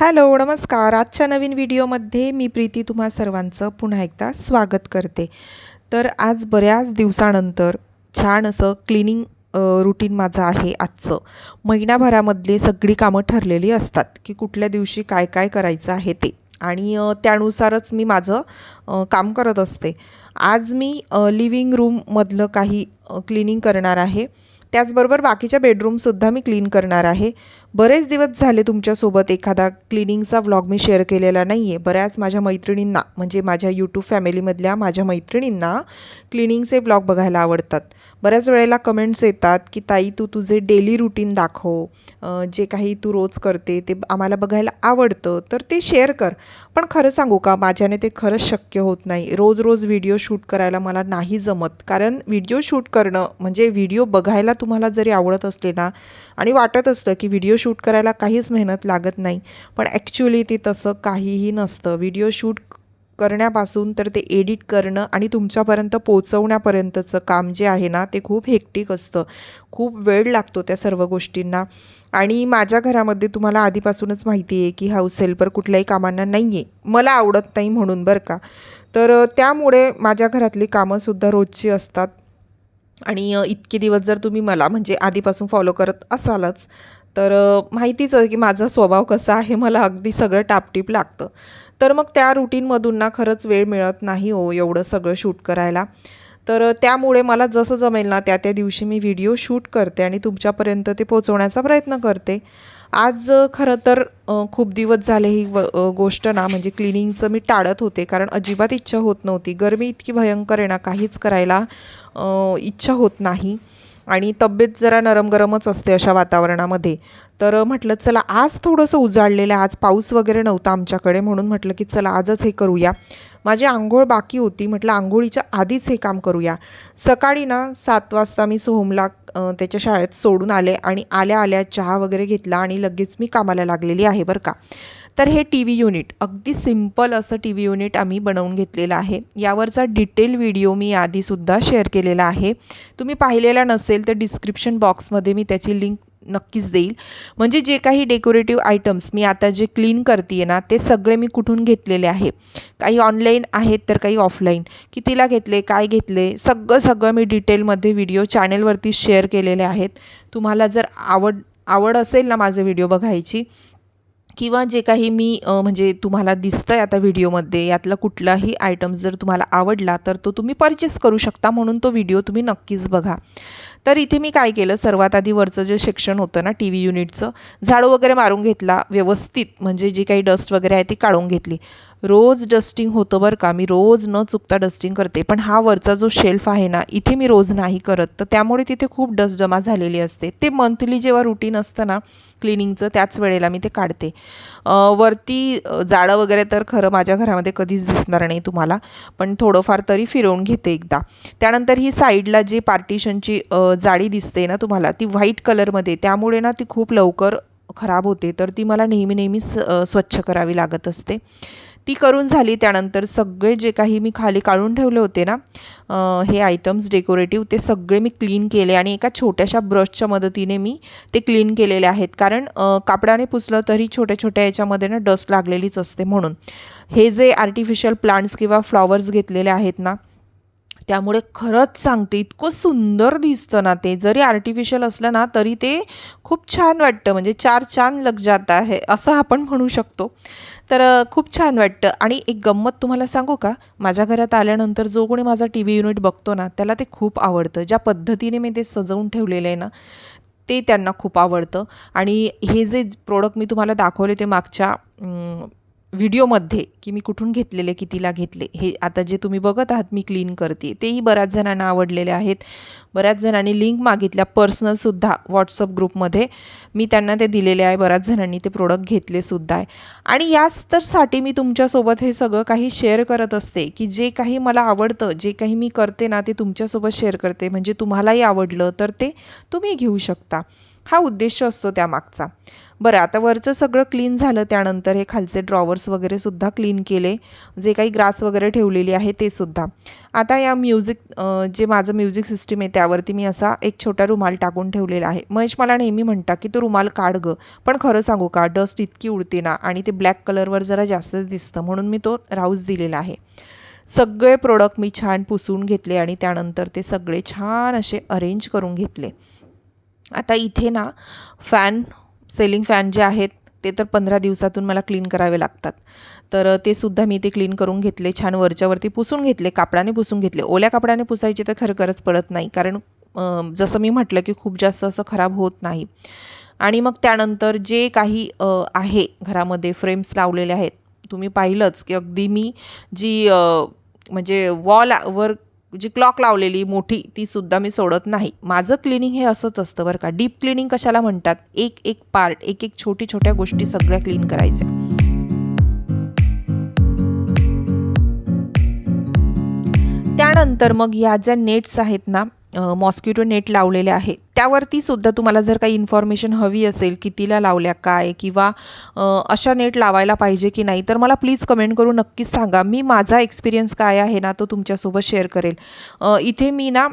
Hello नमस्कार. आजच्या नवीन व्हिडिओमध्ये मी प्रीती तुम्हा सर्वांचं पुन्हा एकदा स्वागत करते. तर आज बऱ्याच दिवसानंतर छान असं क्लिनिंग रुटीन माझं आहे आजचं. महिनाभरामधले सगळी कामं ठरलेली असतात की कुठल्या दिवशी काय काय करायचं आहे ते. आणि त्यानुसारच मी माझं काम करत असते. आज मी लिव्हिंग रूममधलं काही क्लिनिंग करणार आहे. त्याचबरोबर बाकीच्या बेडरूमसुद्धा मी क्लीन करणार आहे. बरेच दिवस झाले तुमच्यासोबत एखादा क्लिनिंगचा व्लॉग मी शेअर केलेला नाही आहे बऱ्याच माझ्या मैत्रिणींना म्हणजे माझ्या यूट्यूब फॅमिलीमधल्या माझ्या मैत्रिणींना क्लिनिंगचे व्लॉग बघायला आवडतात. बऱ्याच वेळेला कमेंट्स येतात की ताई तू तुझे डेली रुटीन दाखव. जे काही तू रोज करते ते आम्हाला बघायला आवडतं तर ते शेअर कर. पण खरं सांगू का माझ्याने ते खरंच शक्य होत नाही. रोज रोज व्हिडिओ शूट करायला मला नाही जमत. कारण व्हिडिओ शूट करणं म्हणजे व्हिडिओ बघायला तुम्हाला जरी आवडत असले ना आणि वाटत असलं की व्हिडिओ शूट शूट करायला काहीच मेहनत लागत नाही. पण ॲक्च्युली ते तसं काहीही नसतं. व्हिडिओ शूट करण्यापासून तर ते एडिट करणं आणि तुमच्यापर्यंत पोचवण्यापर्यंतचं काम जे आहे ना ते खूप हेक्टिक असतं. खूप वेळ लागतो त्या सर्व गोष्टींना. आणि माझ्या घरामध्ये तुम्हाला आधीपासूनच माहिती आहे की हाऊस हेल्पर कुठल्याही कामांना नाही आहे मला आवडत नाही म्हणून बरं का. तर त्यामुळे माझ्या घरातली कामंसुद्धा रोजची असतात. आणि इतके दिवस जर तुम्ही मला म्हणजे आधीपासून फॉलो करत असालच तर माहितीच आहे की माझा स्वभाव कसा आहे मला अगदी सगळं टापटीप लागतं. तर मग त्या रुटीनमधून ना खरंच वेळ मिळत नाही हो एवढं सगळं शूट करायला. तर त्यामुळे मला जसं जमेल ना त्या त्या दिवशी मी व्हिडिओ शूट करते आणि तुमच्यापर्यंत ते पोचवण्याचा प्रयत्न करते. आज खरं तर खूप दिवस झाले ही व गोष्ट ना म्हणजे क्लिनिंगचं मी टाळत होते कारण अजिबात इच्छा होत नव्हती. गरमी इतकी भयंकर आहे ना काहीच करायला इच्छा होत नाही. आणि तब्येत जरा नरम गरमच असते अशा वातावरणामध्ये. तर म्हटलं चला आज थोडंसं उजाडलेलं आहे. आज पाऊस वगैरे नव्हता आमच्याकडे. म्हणून म्हटलं की चला आजच हे करूया. माझी आंघोळ बाकी होती. म्हटलं आंघोळीच्या आधीच हे काम करूया. सकाळी ना सात वाजता मी सोहमला त्याच्या शाळेत सोडून आले आणि आल्या आल्या चहा वगैरे घेतला आणि लगेच मी कामाला लागलेली आहे बरं का. तर हे टी व्ही युनिट अगदी सिंपल असं टी व्ही युनिट आम्ही बनवून घेतलेलं आहे. यावरचा डिटेल व्हिडिओ मी आधीसुद्धा शेअर केलेला आहे. तुम्ही पाहिलेला नसेल तर डिस्क्रिप्शन बॉक्समध्ये मी त्याची लिंक नक्कीच देईल. म्हणजे जे काही डेकोरेटिव्ह आयटम्स मी आता जे क्लीन करते ना ते सगळे मी कुठून घेतलेले आहे. काही ऑनलाईन आहेत तर काही ऑफलाईन कितीला घेतले काय घेतले सगळं सगळं मी डिटेलमध्ये व्हिडिओ चॅनलवरती शेअर केलेले आहेत. तुम्हाला जर आवड आवड असेल ना माझे व्हिडिओ बघायची किंवा जे काही मी म्हणजे तुम्हाला दिसतं आहे आता व्हिडिओमध्ये यातला कुठलाही आयटम्स जर तुम्हाला आवडला तर तो तुम्ही परचेस करू शकता म्हणून तो व्हिडिओ तुम्ही नक्कीच बघा. तर इथे मी काय केलं सर्वात आधी वरचं जे सेक्शन होतं ना टी व्ही युनिटचं झाडू वगैरे मारून घेतला व्यवस्थित म्हणजे जी काही डस्ट वगैरे आहे ती काढून घेतली. रोज डस्टिंग होतं बरं का. मी रोज न चुकता डस्टिंग करते. पण हा वरचा जो शेल्फ आहे ना इथे मी रोज नाही करत. तर त्यामुळे तिथे खूप डस्ट जमा झालेली असते. ते मंथली जेव्हा रुटीन असतं ना क्लिनिंगचं त्याच वेळेला मी ते काढते. वरती जाळं वगैरे तर खरं माझ्या घरामध्ये कधीच दिसणार नाही तुम्हाला पण थोडंफार तरी फिरवून घेते एकदा. त्यानंतर ही साईडला जी पार्टिशनची जाळी दिसते ना तुम्हाला ती व्हाईट कलरमध्ये त्यामुळे ना ती खूप लवकर खराब होते. तर ती मला नेहमी नेहमी स स्वच्छ करावी लागत असते. ती करून झाली त्यानंतर सगळे जे काही मी खाली काढून ठेवले होते ना हे आयटम्स डेकोरेटिव्ह ते सगळे मी क्लीन केले आणि एका छोट्याशा ब्रशच्या मदतीने मी ते क्लीन केलेले आहेत. कारण कापडाने पुसलं तरी छोट्या छोट्या याच्यामध्ये ना डस्ट लागलेलीच असते म्हणून. हे जे आर्टिफिशियल प्लांट्स किंवा फ्लॉवर्स घेतलेले आहेत ना त्यामुळे खरंच सांगते इतकं सुंदर दिसतं ना ते. जरी आर्टिफिशियल असलं ना तरी ते खूप छान वाटतं. म्हणजे चार छान लग जात आहे असं आपण म्हणू शकतो. तर खूप छान वाटतं. आणि एक गंमत तुम्हाला सांगू का? माझ्या घरात आल्यानंतर जो कोणी माझा टी व्ही युनिट बघतो ना त्याला ते खूप आवडतं. ज्या पद्धतीने मी ते सजवून ठेवलेलं आहे ना ते त्यांना खूप आवडतं. आणि हे जे प्रोडक्ट मी तुम्हाला दाखवले ते मागच्या व्हिडिओमध्ये की मी कुठून घेतलेले कितीला घेतले हे आता जे तुम्ही बघत आहात मी क्लीन करते. तेही बऱ्याच जणांना आवडलेले आहेत. बऱ्याच जणांनी लिंक मागितल्या पर्सनलसुद्धा व्हॉट्सअप ग्रुपमध्ये मी त्यांना ते दिलेले आहे बऱ्याच जणांनी ते प्रोडक्ट घेतलेसुद्धा आहे. आणि याच तर साठी मी तुमच्यासोबत हे सगळं काही शेअर करत असते की जे काही मला आवडतं जे काही मी करते ना ते तुमच्यासोबत शेअर करते. म्हणजे तुम्हालाही आवडलं तर ते तुम्ही घेऊ शकता. हा उद्देश असतो त्यामागचा. बरं आता वरचं सगळं क्लीन झालं त्यानंतर हे खालचे ड्रॉवर्स वगैरे सुद्धा क्लीन केले. जे काही ग्रास वगैरे ठेवलेली आहे ते सुद्धा. आता या म्युझिक जे माझं म्युझिक सिस्टीम आहे त्यावरती मी असा एक छोटा रुमाल टाकून ठेवलेला आहे. महेश मला नेहमी म्हणता की तो रुमाल काढ गं. पण खरं सांगू का डस्ट इतकी उडते ना आणि ते ब्लॅक कलरवर जरा जास्तच दिसतं म्हणून मी तो राहूच दिलेला आहे. सगळे प्रोडक्ट मी छान पुसून घेतले आणि त्यानंतर ते सगळे छान असे अरेंज करून घेतले. आता इथे ना फॅन सेलिंग फॅन जे आहेत ते तर पंधरा दिवसातून मला क्लीन करावे लागतात. तर ते सुद्धा मी ते क्लीन करून घेतले छान वरच्यावरती पुसून घेतले कापडाने पुसून घेतले. ओल्या कापडाने पुसायचे तर खरं गरज पडत नाही कारण जसं मी म्हटलं की खूप जास्त असं खराब होत नाही. आणि मग त्यानंतर जे काही आहे घरामध्ये फ्रेम्स लावलेले आहेत तुम्ही पाहिलंच की अगदी मी जी म्हणजे वॉलवर जी क्लॉक लावलेली मोठी ती सुद्धा मी सोडत नाही. माझं क्लिनिंग हे असंच असतं बरं का. डीप क्लिनिंग कशाला म्हणतात? एक एक पार्ट एक एक छोटी छोट्या गोष्टी सगळ्या क्लीन करायच्या. त्यानंतर मग ह्या ज्या नेट्स आहेत ना मॉस्किटो नेट लावलेले आहेत त्यावरती सुद्धा तुम्हाला जर काही इन्फॉर्मेशन हवी असेल कितीला लावल्या काय किंवा अशा नेट लावायला पाहिजे की नाही तर मला प्लीज कमेंट करून नक्कीच सांगा. मी माझा एक्सपिरियन्स काय आहे ना तो तुमच्यासोबत शेअर करेल. इथे मी ना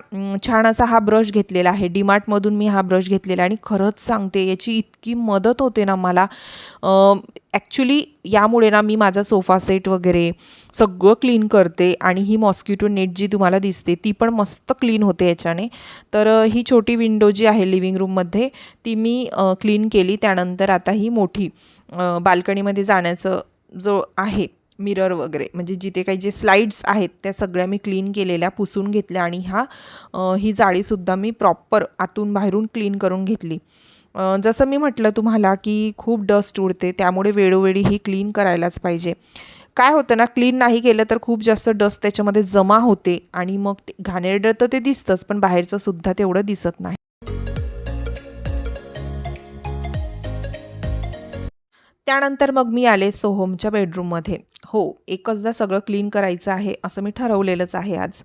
छान असा हा ब्रश घेतलेला आहे. डीमार्टमधून मी हा ब्रश घेतलेला आणि खरंच सांगते याची इतकी मदत होते ना मला. ॲक्च्युली यामुळे ना मी माझा सोफा सेट वगैरे सगळं क्लीन करते आणि ही मॉस्किटो नेट जी तुम्हाला दिसते ती पण मस्त क्लीन होते याच्याने. तर ही छोटी विंडो जी आहे लिव्हिंग रूममध्ये ती मी क्लीन केली. त्यानंतर आता ही मोठी बाल्कनीमध्ये जाण्याचं जो आहे मिरर वगैरे म्हणजे जिथे काही जे स्लाईड्स आहेत त्या सगळ्या मी क्लीन केलेल्या पुसून घेतल्या आणि ह्या ही जाळीसुद्धा मी प्रॉपर आतून बाहेरून क्लीन करून घेतली. जसं मी म्हटलं तुम्हाला की खूप डस्ट उडते त्यामुळे वेळोवेळी ही क्लीन करायलाच पाहिजे. काय होतं ना क्लीन नाही केलं तर खूप जास्त डस्ट त्याच्यामध्ये जमा होते आणि मग ते घाणेरडं तर ते दिसतंच पण बाहेरचं सुद्धा तेवढं दिसत नाही. त्यानंतर मग मी आले सोहोमच्या बेडरूममध्ये. हो एकचदा सगळं क्लीन करायचं आहे असं मी ठरवलेलंच आहे आज.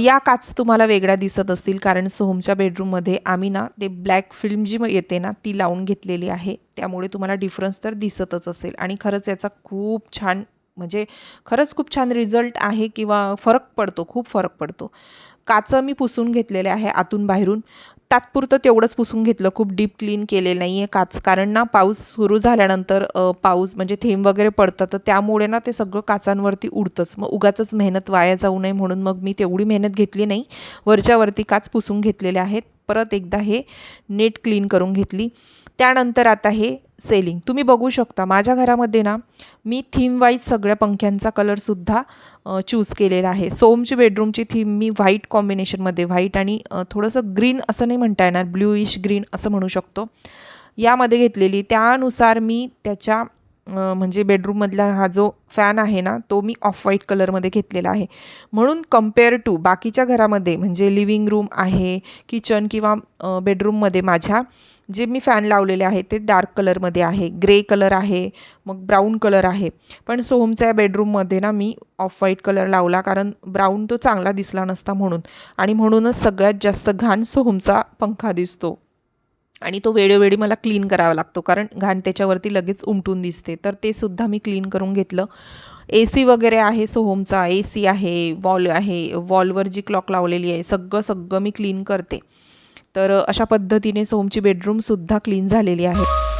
या काच तुम्हाला वेगळ्या दिसत असतील कारण सोहोमच्या बेडरूममध्ये आम्ही ना ते ब्लॅक फिल्म जी येते ना ती लावून घेतलेली आहे. त्यामुळे तुम्हाला डिफरन्स तर दिसतच असेल आणि खरंच याचा खूप छान म्हणजे खरंच खूप छान रिझल्ट आहे किंवा फरक पडतो खूप फरक पडतो. काचं मी पुसून घेतलेले आहे आतून बाहेरून. तात्पुरतं तेवढंच पुसून घेतलं. खूप डीप क्लीन केलेलं नाही आहे काच. कारण ना पाऊस सुरू झाल्यानंतर पाऊस म्हणजे थेंब वगैरे पडतं तर त्यामुळे ना ते सगळं काचांवरती उडतंच. मग उगाचच मेहनत वाया जाऊ नये म्हणून मग मी तेवढी मेहनत घेतली नाही. वरच्यावरती काच पुसून घेतलेले आहेत. परत एकदा हे नेट क्लीन करून घेतली. त्यानंतर आता हे सेलिंग तुम्ही बघू शकता माझ्या घरामध्ये ना मी थीम वाईज सगळ्या पंख्यांचा कलरसुद्धा चूज केलेला आहे. सोमची बेडरूमची थीम मी व्हाईट कॉम्बिनेशनमध्ये व्हाईट आणि थोडंसं ग्रीन असं नाही म्हणता येणार ब्ल्यूइश ग्रीन असं म्हणू शकतो. यामध्ये घेतलेली त्यानुसार मी त्याच्या म्हणजे बेडरूममधला हा जो फॅन आहे ना तो मी ऑफ व्हाईट कलरमध्ये घेतलेला आहे. म्हणून कंपेअर टू बाकीच्या घरामध्ये म्हणजे लिव्हिंग रूम आहे किचन किंवा बेडरूममध्ये माझ्या जे मी फॅन लावलेले आहे ते डार्क कलरमध्ये आहे. ग्रे कलर आहे मग ब्राऊन कलर आहे. पण सोहमच्या बेडरूममध्ये ना मी ऑफ व्हाईट कलर लावला कारण ब्राऊन तो चांगला दिसला नसता म्हणून. आणि म्हणूनच सगळ्यात जास्त घाण सोहमचा पंखा दिसतो. आणि तो वेळोवेळी मला क्लीन करावा लागतो कारण घाण त्याच्यावरती लगेच उमटून दिसते. तर ते सुद्धा मी क्लीन करून घेतलं. ए सी वगैरे आहे सोहोमचा ए सी आहे वॉल आहे वॉलवर जी क्लॉक लावलेली आहे सगळं सगळं मी क्लीन करते. तर अशा पद्धतीने सोमची बेडरूमसुद्धा क्लीन झालेली आहे.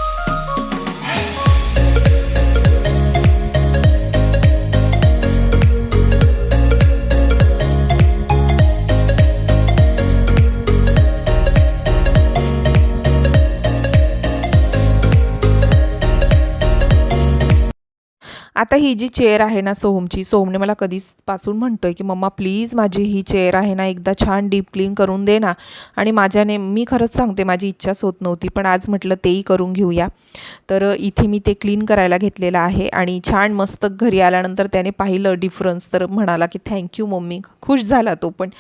आता ही जी चेअर आहे ना सोहमची सोहमने मला कधीचपासून म्हणतो आहे की मम्मा प्लीज माझी ही चेअर आहे ना एकदा छान डीप क्लीन करून दे ना. आणि माझ्याने मी खरंच सांगते माझी इच्छाच होत नव्हती पण आज म्हटलं तेही करून घेऊया. तर इथे मी ते क्लीन करायला घेतलेलं आहे आणि छान मस्त घरी आल्यानंतर त्याने पाहिलं डिफरन्स तर म्हणाला की थँक्यू मम्मी. खुश झाला तो पण.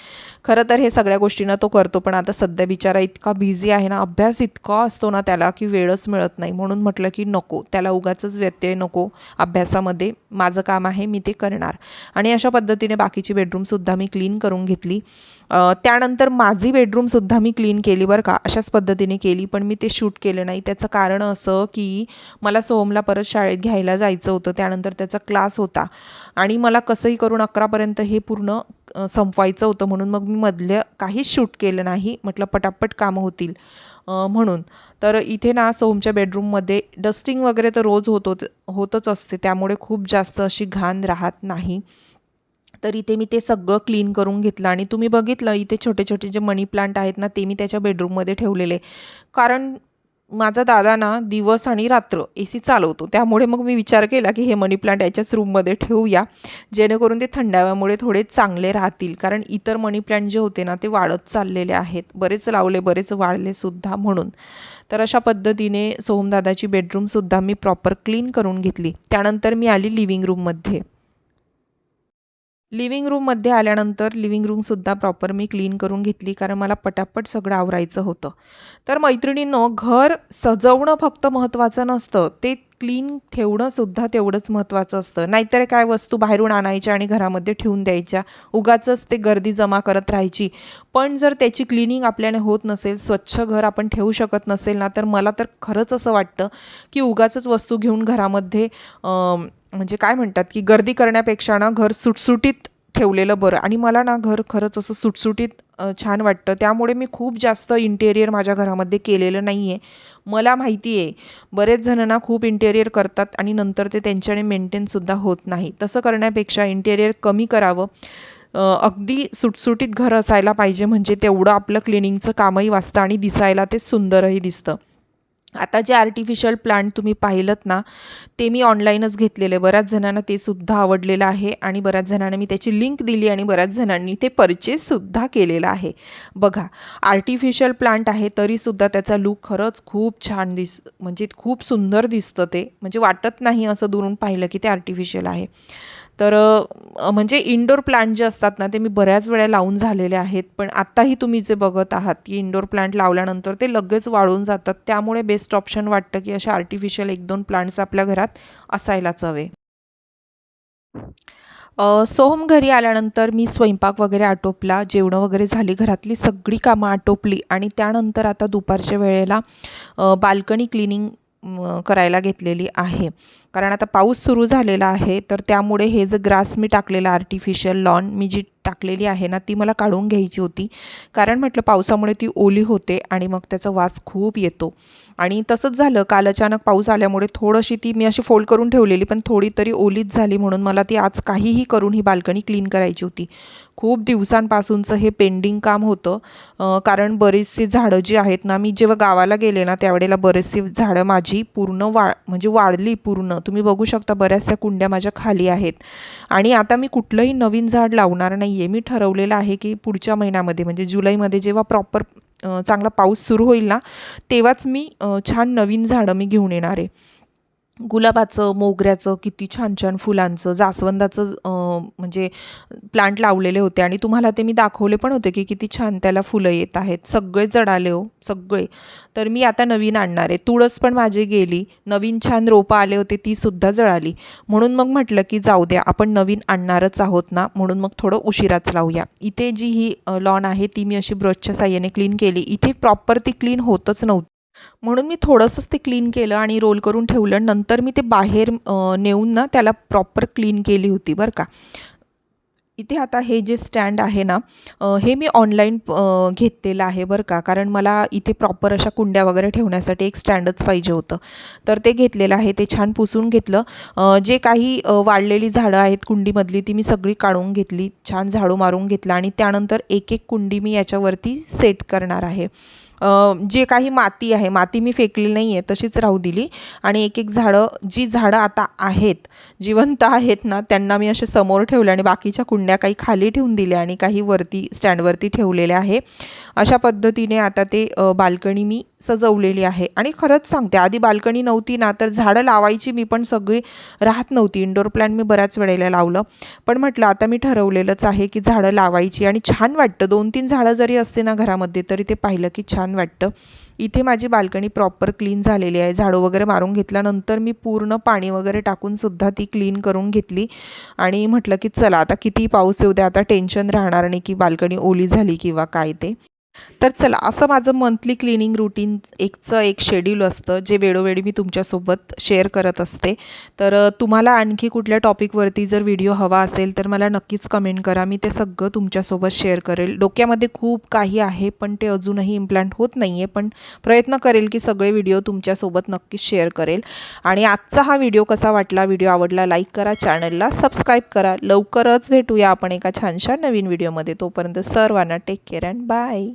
खरं तर हे सगळ्या गोष्टींना तो करतो पण आता सध्या बिचारा इतका बिझी आहे ना अभ्यास इतका असतो ना त्याला की वेळच मिळत नाही. म्हणून म्हटलं की नको त्याला उगाच व्यत्यय नको अभ्यासामध्ये त्यामध्ये माझं काम आहे मी ते करणार. आणि अशा पद्धतीने बाकीची बेडरूमसुद्धा मी क्लीन करून घेतली. त्यानंतर माझी बेडरूमसुद्धा मी क्लीन केली बरं का. अशाच पद्धतीने केली पण मी ते शूट केलं नाही. त्याचं कारण असं की मला सोहमला परत शाळेत घ्यायला जायचं होतं. त्यानंतर त्याचा क्लास होता. आणि मला कसंही करून अकरापर्यंत हे पूर्ण संपवायचं होतं म्हणून मग मी मधलं काहीच शूट केलं नाही. म्हटलं पटापट कामं होतील. म्हणून. तर इथे ना सोमच्या बेडरूममध्ये डस्टिंग वगैरे तर रोज होतो होतच असते. त्यामुळे खूप जास्त अशी घाण राहत नाही. तर इथे मी ते सगळं क्लीन करून घेतलं आणि तुम्ही बघितलं इथे छोटे छोटे जे मनी प्लांट आहेत ना ते मी त्याच्या बेडरूममध्ये ठेवलेले. कारण माझा दादा ना दिवस आणि रात्र ए सी चालवतो. त्यामुळे मग मी विचार केला की हे मनी प्लांट याच्याच रूममध्ये ठेवूया. जेणेकरून ते थंडाव्यामुळे थोडे चांगले राहतील. कारण इतर मनी प्लांट जे होते ना ते वाढत चाललेले आहेत. बरेच लावले बरेच वाढले सुद्धा म्हणून. तर अशा पद्धतीने सोहमदादाची बेडरूमसुद्धा मी प्रॉपर क्लीन करून घेतली. त्यानंतर मी आली लिव्हिंग रूममध्ये लिव्हिंग रूममध्ये आल्यानंतर लिव्हिंग रूमसुद्धा प्रॉपर मी क्लीन करून घेतली कारण मला पटापट सगळं आवरायचं होतं. तर मैत्रिणींनो घर सजवणं फक्त महत्त्वाचं नसतं ते क्लीन ठेवणंसुद्धा तेवढंच महत्त्वाचं असतं. नाहीतर काय वस्तू बाहेरून आणायच्या आणि घरामध्ये ठेवून द्यायच्या उगाचंच ते गर्दी जमा करत राहायची. पण जर त्याची क्लिनिंग आपल्याने होत नसेल स्वच्छ घर आपण ठेवू शकत नसेल ना तर मला तर खरंच असं वाटतं की उगाचंच वस्तू घेऊन घरामध्ये म्हणजे काय म्हणतात की गर्दी करण्यापेक्षा ना घर सुटसुटीत ठेवलेलं बरं. आणि मला ना घर खरंच असं सुटसुटीत छान वाटतं. त्यामुळे मी खूप जास्त इंटेरियर माझ्या घरामध्ये केलेलं नाही आहे मला माहिती आहे बरेच जण ना खूप इंटेरियर करतात आणि नंतर ते त्यांच्याने मेंटेनसुद्धा होत नाही. तसं करण्यापेक्षा इंटेरियर कमी करावं. अगदी सुटसुटीत घर असायला पाहिजे म्हणजे तेवढं आपलं क्लिनिंगचं कामही वाचतं आणि दिसायला ते सुंदरही दिसतं. आता जे आर्टिफिशियल प्लांट तुम्ही पाहिलंत ना ते मी ऑनलाईनच घेतलेले. बऱ्याच जणांना ते सुद्धा आवडलेलं आहे आणि बऱ्याच जणांना मी त्याची लिंक दिली आणि बऱ्याच जणांनी ते परचेससुद्धा केलेलं आहे. बघा आर्टिफिशियल प्लांट आहे तरीसुद्धा त्याचा लूक खरंच खूप छान दिस म्हणजे खूप सुंदर दिसतं ते. म्हणजे वाटत नाही असं दुरून पाहिलं की ते आर्टिफिशियल आहे. तर म्हणजे इंडोर प्लांट जे असतात ना ते मी बऱ्याच वेळा लावून झालेले आहेत. पण आत्ताही तुम्ही जे बघत आहात की इंडोर प्लांट लावल्यानंतर ते लगेच वाळून जातात. त्यामुळे बेस्ट ऑप्शन वाटतं की असे आर्टिफिशियल एक दोन प्लांट्स आपल्या घरात असायलाच हवे. सोहम घरी आल्यानंतर मी स्वयंपाक वगैरे आटोपला. जेवणं वगैरे झाली. घरातली सगळी कामं आटोपली. आणि त्यानंतर आता दुपारच्या वेळेला बाल्कनी क्लिनिंग करायला घेतलेली आहे. कारण आता पाऊस सुरू झालेला आहे तर त्यामुळे हे जे ग्रास मी टाकलेलं आर्टिफिशियल लॉन मी जी टाकलेली आहे ना ती मला काढून घ्यायची होती. कारण म्हटलं पावसामुळे ती ओली होते आणि मग त्याचा वास खूप येतो. आणि तसंच झालं काल अचानक पाऊस आल्यामुळे थोडीशी ती मी अशी फोल्ड करून ठेवलेली पण थोडी तरी ओलीच झाली म्हणून मला ती आज काहीही करून ही बाल्कनी क्लीन करायची होती. खूप दिवसांपासूनचं हे पेंडिंग काम होतं कारण बरीचशी झाडं जी आहेत ना मी जेव्हा गावाला गेले ना त्यावेळेला बरेचशी झाडं माझी पूर्ण वा म्हणजे वाढली पूर्ण. तुम्ही बघू शकता बऱ्याचशा कुंड्या माझ्या खाली आहेत. आणि आता मी कुठलंही नवीन झाड लावणार नाही आहे मी ठरवलेलं आहे की पुढच्या महिन्यामध्ये म्हणजे जुलैमध्ये जेव्हा प्रॉपर चांगला पाऊस सुरू होईल ना तेव्हाच मी छान नवीन झाडं मी घेऊन येणार आहे. गुलाबाचं मोगऱ्याचं किती छान छान फुलांचं जास्वंदाचं म्हणजे प्लांट लावलेले होते. आणि तुम्हाला ते मी दाखवले पण होते की किती छान त्याला फुलं येत आहेत. सगळे जडाले हो सगळे. तर मी आता नवीन आणणार आहे. तुळस पण माझी गेली. नवीन छान रोपं आले होते ती सुद्धा जळाली. म्हणून मग म्हटलं की जाऊ द्या आपण नवीन आणणारच आहोत ना. म्हणून मग थोडं उशिराच लावूया. इथे जी ही लॉन आहे ती मी अशी ब्रशच्या साह्याने क्लीन केली. इथे प्रॉपर ती क्लीन होतच नव्हती. म्हणून मी थोडंसंच ते क्लीन केलं आणि रोल करून ठेवलं. नंतर मी ते बाहेर नेऊन ना त्याला प्रॉपर क्लीन केली होती बरं का. इथे आता हे जे स्टँड आहे ना हे मी ऑनलाईन घेतलेलं आहे बरं का. कारण मला इथे प्रॉपर अशा कुंड्या वगैरे ठेवण्यासाठी एक स्टँडच पाहिजे होतं. तर ते घेतलेलं आहे. ते छान पुसून घेतलं. जे काही वाढलेली झाडं आहेत कुंडीमधली ती मी सगळी काढून घेतली. छान झाडू मारून घेतलं आणि त्यानंतर एक एक कुंडी मी याच्यावरती सेट करणार आहे. जे काही माती आहे माती मी फेकली नाही आहे तशीच राहू दिली. आणि एक एक झाडं जी झाडं आता आहेत जिवंत आहेत ना त्यांना मी असे समोर ठेवले आणि बाकीच्या कुंड्या काही खाली ठेवून दिल्या आणि काही वरती स्टँडवरती ठेवलेल्या आहे. अशा पद्धतीने आता ते बाल्कनी मी सजवलेली आहे. आणि खरंच सांगते आधी बाल्कनी नव्हती ना तर झाडं लावायची मी पण सगळी राहत नव्हती. इंडोर प्लॅन मी बऱ्याच वेळेला लावलं. पण म्हटलं आता मी ठरवलेलंच आहे की झाडं लावायची. आणि छान वाटतं. दोन तीन झाडं जरी असते ना घरामध्ये तरी ते पाहिलं की छान छान वाटतं. इथे माझी बाल्कनी प्रॉपर क्लीन झालेली आहे. झाडू वगैरे मारून घेतल्यानंतर मी पूर्ण पाणी वगैरे टाकूनसुद्धा ती क्लीन करून घेतली. आणि म्हटलं की चला आता किती पाऊस येऊ द्या आता टेन्शन राहणार नाही की बाल्कनी ओली झाली किंवा काय ते. तर चला असं माझं मंथली क्लिनिंग रुटीन एकचं एक शेड्यूल असतं जे वेळोवेळी मी तुमच्यासोबत शेअर करत असते. तर तुम्हाला आणखी कुठल्या टॉपिकवरती जर व्हिडिओ हवा असेल तर मला नक्कीच कमेंट करा. मी ते सगळं तुमच्यासोबत शेअर करेल. डोक्यामध्ये खूप काही आहे पण ते अजूनही इम्प्लांट होत नाही आहे पण प्रयत्न करेल की सगळे व्हिडिओ तुमच्यासोबत नक्कीच शेअर करेल. आणि आजचा हा व्हिडिओ कसा वाटला व्हिडिओ आवडला लाईक करा. चॅनलला सबस्क्राईब करा. लवकरच भेटूया आपण एका छानशा नवीन व्हिडिओमध्ये तोपर्यंत सर्वांना टेक केअर अँड बाय